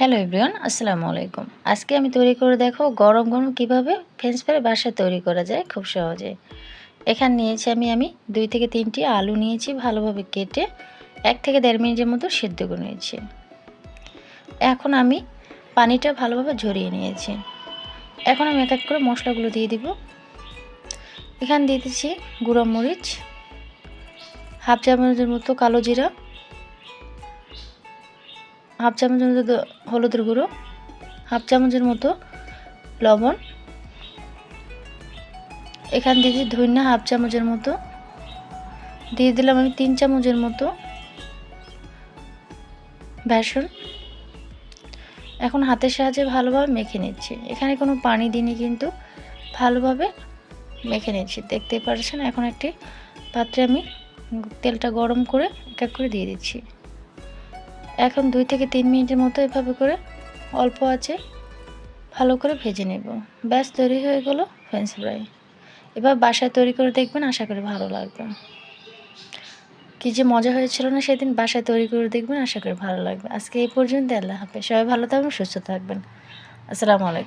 Hello everyone আসসালামু আলাইকুম আজকে আমি তৈরি করে দেখো গরম গরম কীভাবে ফ্রেঞ্চ ফ্রাই বাসায় তৈরি করা যায় খুব সহজে। এখানে নিয়েছি আমি আমি দুই থেকে তিনটি আলু নিয়েছি, ভালোভাবে কেটে এক থেকে দেড় মিনিটের মতো সিদ্ধ করে নিয়েছি। এখন আমি পানিটা ভালোভাবে ঝরিয়ে নিয়েছি। এখন আমি এক এক করে মশলাগুলো দিয়ে দিব। এখানে দিয়ে দিচ্ছি গুঁড়ো মরিচ, হাফ চামচের মতো কালো জিরা হাফ চামচের মতো হলুদের গুঁড়ো, হাফ চামচের মতো লবণ। এখান দিয়েছি ধন্যা হাফ চামচের মতো। দিয়ে দিলাম আমি তিন চামচের মতো বেসন। এখন হাতের সাহায্যে ভালোভাবে মেখে নিচ্ছি। এখানে কোনো পানি দিইনি কিন্তু ভালোভাবে মেখে নিচ্ছি। দেখতে পারছেন, এখন একটি পাত্রে আমি তেলটা গরম করে এক এক করে দিয়ে দিচ্ছি। এখন দুই থেকে তিন মিনিটের মতো এভাবে করে অল্প আছে, ভালো করে ভেজে নেব। ব্যাস, তৈরি হয়ে গেলো ফ্রেঞ্চ ফ্রাই এবার বাসায় তৈরি করে দেখবেন, আশা করি ভালো লাগবে। কী যে মজা হয়েছিল না সেদিন, বাসায় তৈরি করে দেখবেন, আশা করি ভালো লাগবে। আজকে এই পর্যন্ত আল্লাহ হাফেজ। সবাই ভালো থাকবেন, সুস্থ থাকবেন। আসসালামু আলাইকুম।